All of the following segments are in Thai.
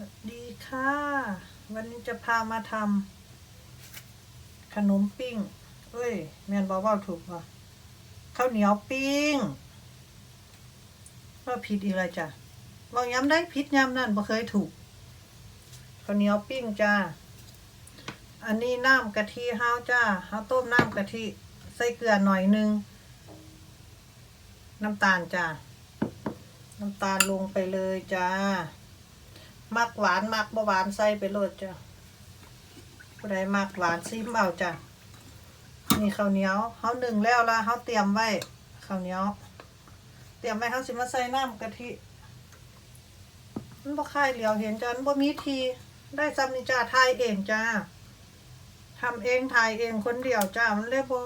วัสดีค่ะ วันนี้จะพามาทำขนมปิ้ง เอ้ยแมนบอกว่าถูกป่ะข้าวเหนียวปิ้งว่าผิดอีกเลยจ้ะบอกย้ำได้ผิดย้ำนั่นบ่เคยถูกข้าวเหนียวปิ้งจ้าอันนี้น้ำกะทิห้าวจ้าห้าวต้มน้ำกะทิใส่เกลือหน่อยนึง น้ำตาลจ้าน้ำตาลลงไปเลยจ้า มักหวานมักบหวานใส่ไปโลดจ้ะผู้ใดมักหวานซิมเอาจ้ะนี่ข้าวเหนียวเขาหนึ่งแล้วละเขาเตรียมไว้ข้าวเหนียว เตรียมไว้เขาสิมาใส่น้ำกะทิมันบ่ค่ายเหลียวเห็นจ้ะมันบ่มีทีได้ซ้ำนี่จ้าทายเองจ้าทำเองถ่ายเองคนเดียวจ้ามันเลยบ่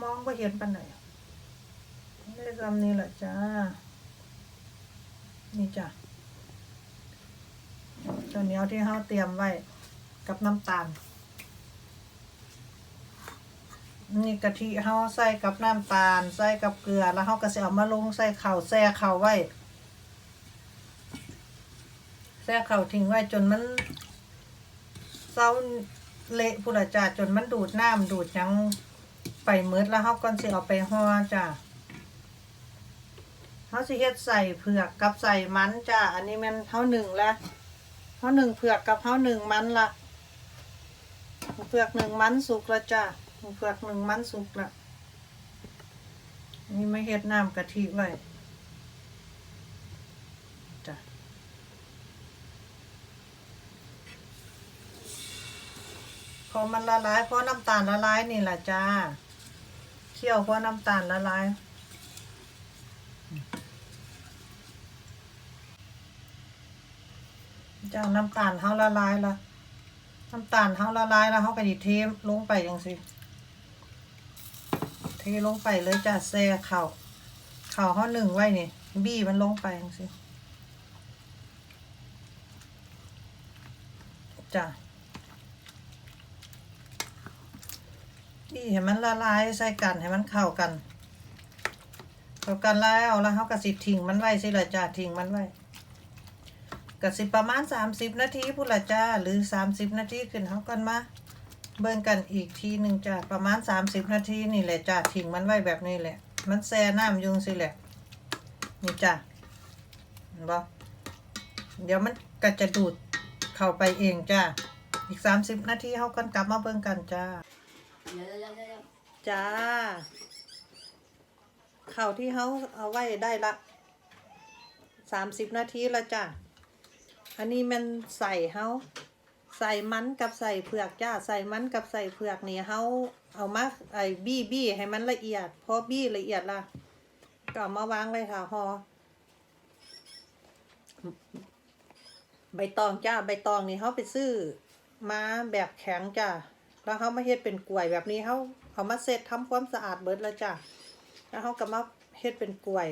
มองบ่เห็นปานไหนได้ซ้ำนี่แหละจ้านี่จ้ะ ข้าวเหนียวที่เราเตรียมไว้กับน้ำตาล นี่กะทิเราใส่กับน้ำตาล ใส่กับเกลือ แล้วเราก็จะเอามาลงใส่ข้าวแช่ข้าวไว้แช่ข้าวทิ้งไว้จนมันเศร้าเละพุระจ้าจนมันดูดน้ำดูดยังไปมืดแล้วเราก็สิเอาไปห่อจ้าเขาสิเฮ็ดใส่เผือกกับใส่มันจ้าอันนี้มันเท่าหนึ่งแล้ว เขาหนึ่งเผือกกับเขาหนึ่งมันละเผือกหนึ่งมันสุกล้วจ้ะเผือกหนึ่งมันสุกละนี่ไม่เฮ็ดน้ำกะทิไว้จ้ะพอมันละลายเพราะน้ำตาลละลายนี่แหละจ้าเคี่ยวเพราะน้ำตาลละลาย เจ้าน้ำตาลเฮาละลายละน้ำตาลเฮาละลายแล้วเฮาก็ดิเทลงไปจังซี่เทลงไปเลยจ้ะแซ่เข้าวข้าเฮาหนึ่งไว้นี่บี้มันลงไปจังซี่จ้ะบี้ให้มันละลายใส่กันให้มันเข้ากันเข้ากันแล้วแล้วเฮาก็สิทิ้งมันไว้สิล่ะจ้ะทิ้งมันไว้ ก็สิประมาณ 30 นาทีพุ่นละจ้า หรือ 30 นาทีขึ้นเฮากันมา เบิ่งกันอีกทีหนึ่งจ้า ประมาณ 30 นาทีนี่แหละจ้าทิ้งมันไว้แบบนี้แหละ มันแช่น้ำยุงสิแหละ นี่จ้าเห็นบ่เดี๋ยวมันก็จะดูดเข้าไปเองจ้า อีก 30 นาทีเฮากันกลับมาเบิ่งกันจ้า จ้าข้าวที่เฮาเอาไว้ได้ละ 30 นาทีละจ้า อันนี้มันใส่เฮาใส่มันกับใส่เผือกจ้าใส่มันกับใส่เผือกนี่เฮาเอามาไอ้บี้บี้ให้มันละเอียดพอบี้ละเอียดละก็เอามาวางไว้ค่ะหอใบตองจ้าใบตองนี่เฮาไปซื้อมาแบบแข็งจ้าแล้วเฮามาเฮ็ดเป็นกล้วยแบบนี้เฮาเอามาเสร็จทำความสะอาดเบิดแล้วจ้าแล้วเฮาก็มาเฮ็ดเป็นกล้วย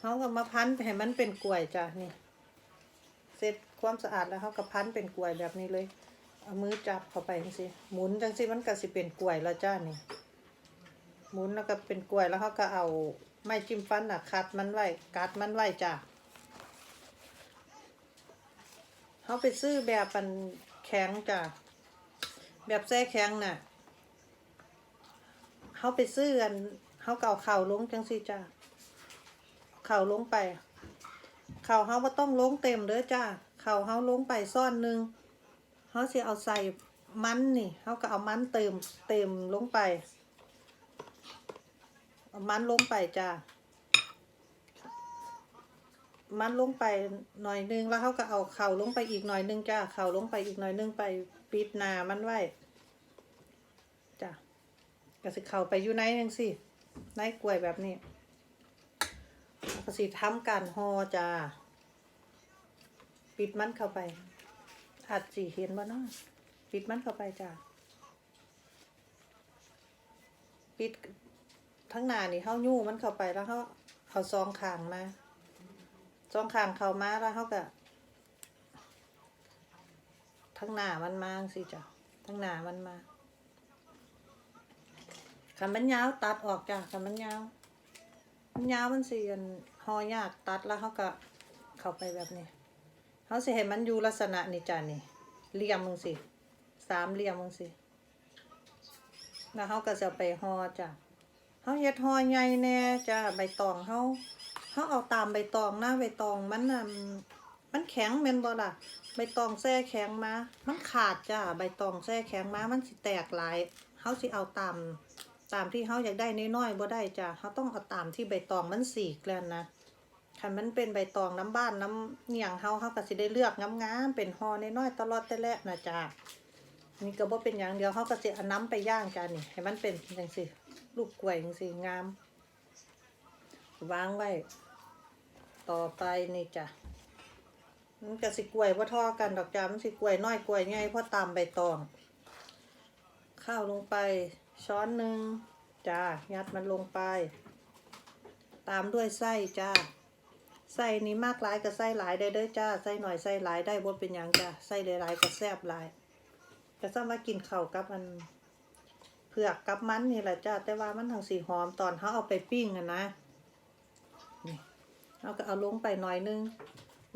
เฮาก็มาพันให้มันเป็นกล้วยจ้านี่ เสร็จความสะอาดแล้วเขาก็พันเป็นกล้วยแบบนี้เลย เอามือจับเข้าไปจังสิหมุนจังสิมันก็สิเป็นกล้วยแล้วจ้านี่หมุนแล้วก็เป็นกล้วยแล้วเขาก็เอาไม้จิ้มฟันอะคัดมันไว้กัดมันไว้จ้าเขาไปซื้อแบบมันแข็งจ้าแบบแซ่แข็งน่ะเขาไปซื้อกันเขาเก็เอาเข่าลงจังสิจ้าเข่าลงไป เข่าเฮาบ่าต้องลงเต็มเด้อจ้าเข่าเฮาลงไปซ่อนหนึ่งเฮาสิเอาใส่มันนี่เฮาก็เอามันเติมเต็มลงไป เอามันลงไปจ้ามันลงไปหน่อยนึงแล้วเฮาก็เอาเข่าลงไปอีกหน่อยนึงจ้าเข่าลงไปอีกหน่อยนึงไปปิดหนามันไว้จ้าก็สิเข่าไปอยู่ในจังซี่ในกล้วยแบบนี้ ก็สิทำการห่อจ้า ปิดมันเข้าไป อาจสิเห็นบ่เนาะปิดมันเข้าไปจ้า ปิดทั้งหน้านี่เฮายู่มันเข้าไปแล้วเฮาเอาซองคางมาซองคางเข้ามาแล้วเฮาก็ทั้งหน้ามันมาสิจ้ะทั้งหน้ามันมาคันมันยาวตัดออกจ้ะคันมันยาว ยาวมันสิอันหอยากตัดแล้วเขาก็เข้าไปแบบนี้เขาสิให้มันอยู่ลักษณะนี่จ้านี่เหลี่ยมมึงสิสามเหลี่ยมมึงสิแล้วเขาก็จะไปห่อจ้ะเขาเฮ็ดหอใหญ่แน่จ้าใบตองเขาเขาเอาตามใบตองนะใบตองมันน่ะมันแข็งแม่นบ่ล่ะใบตองแช่แข็งมา มันขาดจ้าใบตองแช่แข็งมา มันสิแตกหลายเขาสิเอาตาม ตามที่เขาอยากได้น้อยๆบ่ได้จ้ะเขาต้องเอาตามที่ใบตองมันสีกแล้วนะคันมันเป็นใบตองน้ำบ้านน้ำเนียงเฮาเขาก็สิได้เลือกงามๆเป็นห่อน้อยๆตลอดแต่แรกนะจ้ะนี่ก็บ่เป็นอย่างเดียวเขาก็สิเอาน้ำไปย่างจ้ะนี่ให้มันเป็นจังซี่ลูกกล้วยจังซี่งาม วางไว้ ต่อไปนี่จ้ะมันก็สิกล้วยบ่เท่อกันดอกจ้ะมันสิกล้วยน้อยกล้วยใหญ่เพราะตามใบตอง ข้าวลงไป ช้อนหนึ่งจ้ายัดมันลงไป ตามด้วยไส้จ้าไส้นี้มากหลายกับไส้หลายได้เด้อจ้าไส้หน่อยไส้หลายได้บ่เป็นหยังจ้าไส้หลายๆก็แซ่บหลายก็ซ้ำมากินเข้ากับมันเผือกกับมันนี่แหละจ้าแต่ว่ามันทางสีหอมตอนเขาเอาไปปิ้งอะนะนี่เราก็เอาลงไปหน่อยนึง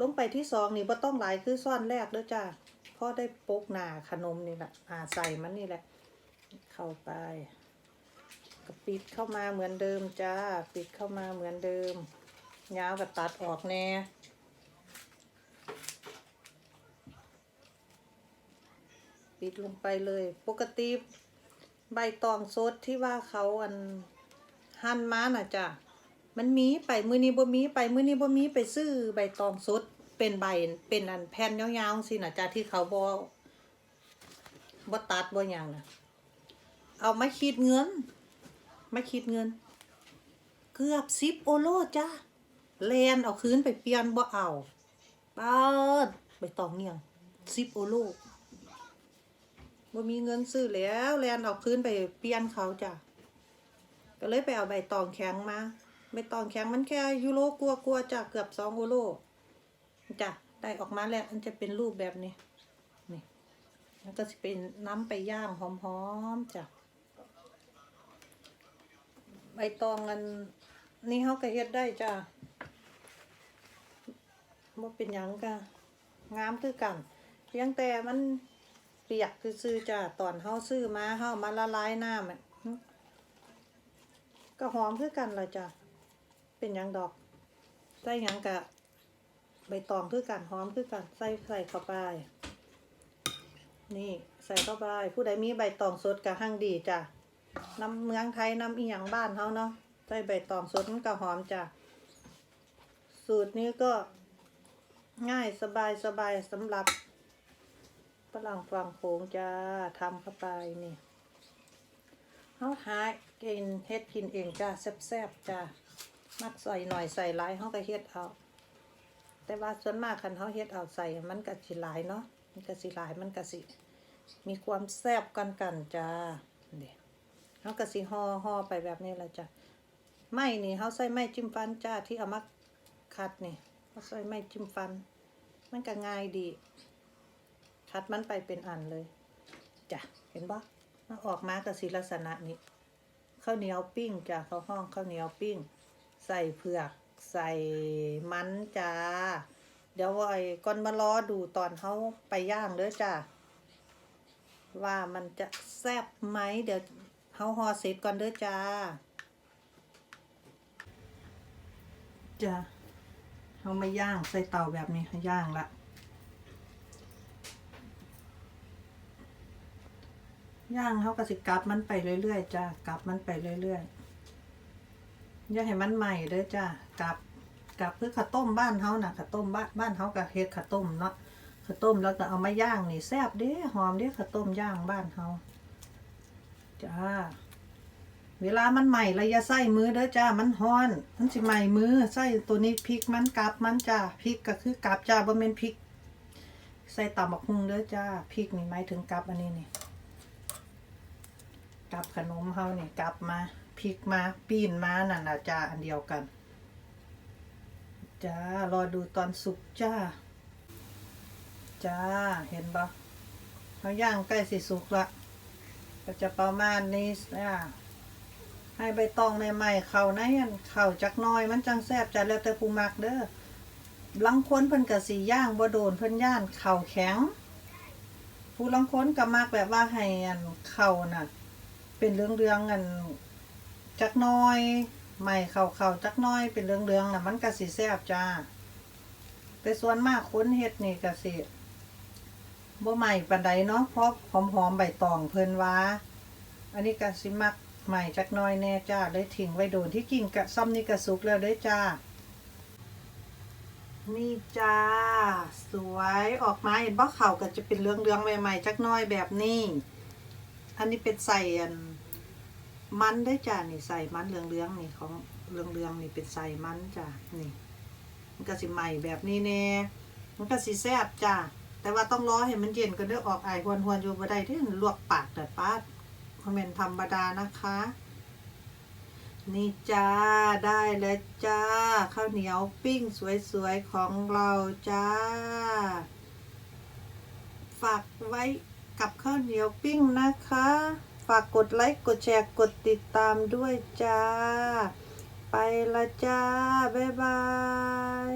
ลงไปที่สองนี่บ่ต้องหลายคือซ่อนแรกเด้อจ้าพอได้ปกหนาขนมนี่แหละอ่าใส่มันนี่แหละ เข้าไปก็ปิดเข้ามาเหมือนเดิมจ้า ปิดเข้ามาเหมือนเดิมยาวกับตัดออกแน่ปิดลงไปเลย ปกติใบตองสดที่ว่าเขาอันหั่นมาน่ะจ้ะมันมีไปมือนี้บ่มีไปมือนี้บ่มีไปซื้อใบตองสดเป็นใบเป็นอันแผ่นยาวๆสิน่ะจ้ะที่เขาบ่บ่ตัดบ่หยังน่ะ เอามาคิดเงิน มาคิดเงิน เกือบสิบโอโลจ้าแลนเอาคืนไปเปลี่ยนบ่เอาเปิดไปตองเงียงสิบโอโลบ่มีเงินซื้อแล้วแลนเอาคืนไปเปลี่ยนเขาจ้ะก็เลยไปเอาใบตองแข็งมาใบตองแข็งมันแค่ยูโรกลัวกลัวจ้ะเกือบสองโอโลจ้ะได้ออกมาแล้วมันจะเป็นรูปแบบนี้นี่แล้วก็จะเป็นน้ำไปย่างหอมๆจ้ะ ใบตองอันนี่เขาก็เฮ็ดได้จ้ะบ่เป็นหยังกะงามคือกันเพียงแต่มันเปียกคือซื้อจ้ะตอนเฮาซื้อมาเฮามาละลายน้ำอะก็หอมคือกันล่ะจ้ะเป็นหยังดอกใส่หยังกะใบตองคือกันหอมคือกันใส่ใส่เข้าไปนี่ใส่เข้าไปผู้ใดมีใบตองสดกับหั่งดีจ้ะ น้ำเมืองไทยน้ำอีหยังบ้านเขาเนาะใส่ใบตองสดมันก็หอมจ้ะ สูตรนี้ก็ง่ายสบายสบายสำหรับฝรั่งฟังโขงจ้าทำเข้าไปนี่เขาหากินเฮ็ดกินเองจ้าแซ่บๆจ้ามักใส่หน่อยใส่หลายเขาก็เฮ็ดเอาแต่ว่าส่วนมากคันเขาเฮ็ดเอาใส่มันก็สิหลายเนาะมันก็สิหลายมันก็สิมีความแซ่บกันกันจ้าเดี๋ยว เขาก็สิห่อห่อไปแบบนี้แหละจ้ะไม้นี่เขาใส่ไม้จิ้มฟันจ้าที่เอามาคัดนี่เขาใส่ไม้จิ้มฟัน มันก็ง่ายดีคัดมันไปเป็นอันเลยจ้ะเห็นปะมันออกมาก็สิลักษณะนี้ข้าวเหนียวปิ้งจ้ะเขาวห้องข้าวเหนียวปิ้ง ใส่เผือกใส่มันจ้าเดี๋ยวไอ้ก่อนมารอดูตอนเขาไปย่างเด้อจ้าว่ามันจะแซ่บไหมเดี๋ยว เฮาฮอเสร็จก่อนเด้อจ้า จ้าเฮามาย่างใส่เตาแบบนี้ย่างละย่างเฮาก็สิกลับมันไปเรื่อยๆจ้ากลับมันไปเรื่อยๆอย่าให้มันใหม่เด้อจ้ากลับกลับคือข้าวต้มบ้านเฮาน่ะข้าวต้มบ้านบ้านเฮาก็เฮ็ดข้าวต้มเนาะข้าวต้มแล้วก็เอามาย่างนี่แซ่บเด้หอมเด้ข้าวต้มย่างบ้านเฮา จ้า เวลามันใหม่ระยะใส่มือเด้อจ้า มันฮ้อน มันสิใหม่มือใส่ตัวนี้พริกมันกลับมันจ้าพริกก็คือกลับจ้าบ่แม่นพริก ใส่ตำบักหุ่งเด้อจ้าพริกนี่หมายถึงกลับอันนี้นี่กลับขนมเฮานี่กลับมาพริกมาปีนมานั่นน่ะจ้าอันเดียวกันจ้ารอดูตอนสุกจ้า จ้า เห็นปะเขาย่างใกล้สิสุกละ ก็จะประมาณนี้นะให้ใบตองในใหม่เข่าในอันเข่าจักน้อยมันจังแซบจ้ะแล้วแต่ผู้มักเด้อลังค้นเพิ่นก็สิย่างบ่โดนเพิ่นย่านเข่าแข็ง ผู้ลังค้นก็มักแบบว่าให้อันเข่าน่ะ เป็นเรื่องๆกันจักน้อยใหม่เข่าเข่าจักน้อยเป็นเรื่องๆน่ะมันก็สิแซบจ้าแต่ส่วนมากค้นเฮ็ดนี่ก็สิ บ่ใหม่ปานใดเนาะเพราะหอมๆใบตองเพิ่นว่าอันนี้ก็สิมักใหม่จักน้อยแน่จ้าเลยทิ้งไว้โดนที่กินกะซ้ำนี่ก็สุกแล้วเด้จ้า นี่จ้า สวยออกมาเห็นบ่เข่าก็จะเป็นเรื่องเรื่องใหม่ๆจักน้อยแบบนี้ อันนี้เป็นใส่อันมันได้จ้านี่ใส่มันเหลืองนี่ของเหลืองนี่เป็นใส่มันจ้านี่ มันก็สิใหม่แบบนี้แน่มันก็สิแซ่บจ้า แต่ว่าต้องรอให้มันเย็นก็เด้อออกไอายหวนอยู่บ่ได้ที่ลวกปากแต่ป้าคอมเมนต์ธรรมดานะคะ นี่จ้าได้แล้วจ้าข้าวเหนียวปิ้งสวยๆของเราจ้า ฝากไว้กับข้าวเหนียวปิ้งนะคะ ฝากกดไลค์กดแชร์กดติดตามด้วยจ้า ไปละจ้า บ๊ายบาย